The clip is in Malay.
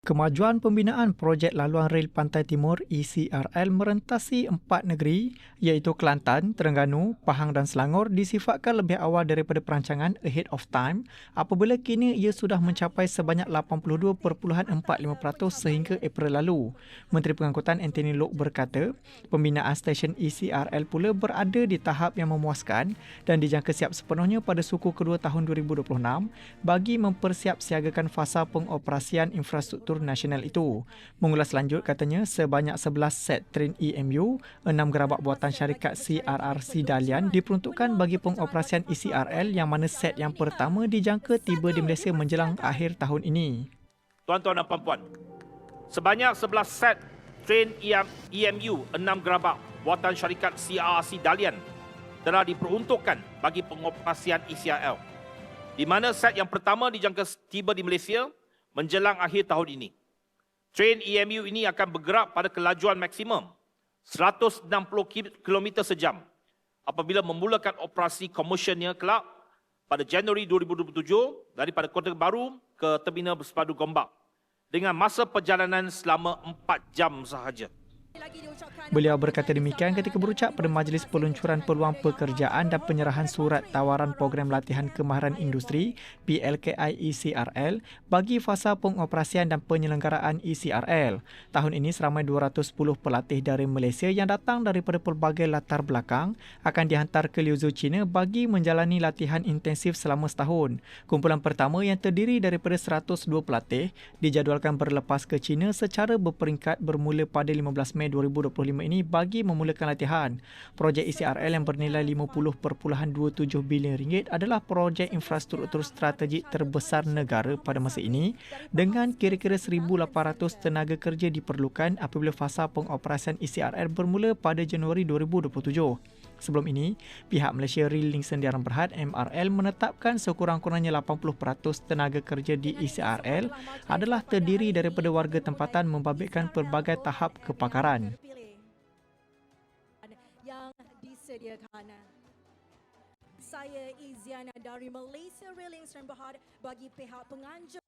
Kemajuan pembinaan projek laluan rel Pantai Timur ECRL merentasi empat negeri iaitu Kelantan, Terengganu, Pahang dan Selangor disifatkan lebih awal daripada perancangan ahead of time apabila kini ia sudah mencapai sebanyak 82.45% sehingga April lalu. Menteri Pengangkutan Anthony Lok berkata, pembinaan stesen ECRL pula berada di tahap yang memuaskan dan dijangka siap sepenuhnya pada suku kedua tahun 2026 bagi mempersiapsiagakan fasa pengoperasian infrastruktur Infrastruktur Nasional itu. Mengulas lanjut katanya sebanyak 11 set train EMU, 6 gerabak buatan syarikat CRRC Dalian diperuntukkan bagi pengoperasian ECRL yang mana set yang pertama dijangka tiba di Malaysia menjelang akhir tahun ini. Tuan-tuan dan puan-puan, sebanyak 11 set train EMU, 6 gerabak buatan syarikat CRRC Dalian telah diperuntukkan bagi pengoperasian ECRL. Di mana set yang pertama dijangka tiba di Malaysia menjelang akhir tahun ini. Train EMU ini akan bergerak pada kelajuan maksimum 160 km sejam apabila memulakan operasi komersialnya kelak pada Januari 2027 daripada Kota Baru ke Terminal Bersepadu Gombak dengan masa perjalanan selama 4 jam sahaja. Beliau berkata demikian ketika berucap pada majlis peluncuran peluang pekerjaan dan penyerahan surat tawaran program latihan kemahiran industri PLKI ECRL bagi fasa pengoperasian dan penyelenggaraan ECRL. Tahun ini seramai 210 pelatih dari Malaysia yang datang daripada pelbagai latar belakang akan dihantar ke Liuzhou, China bagi menjalani latihan intensif selama setahun. Kumpulan pertama yang terdiri daripada 102 pelatih dijadualkan berlepas ke China secara berperingkat bermula pada 15 Mei 2025 ini bagi memulakan latihan. Projek ECRL yang bernilai 50.27 bilion ringgit adalah projek infrastruktur strategik terbesar negara pada masa ini dengan kira-kira 1,800 tenaga kerja diperlukan apabila fasa pengoperasian ECRL bermula pada Januari 2027. Sebelum ini, pihak Malaysia Rail Sendiaran Berhad MRL menetapkan sekurang-kurangnya 80% tenaga kerja di ECRL adalah terdiri daripada warga tempatan membabitkan pelbagai tahap kepakaran. Yang disediakan saya Iziana dari Malaysia Rail Sendiaran Berhad bagi pihak penganjur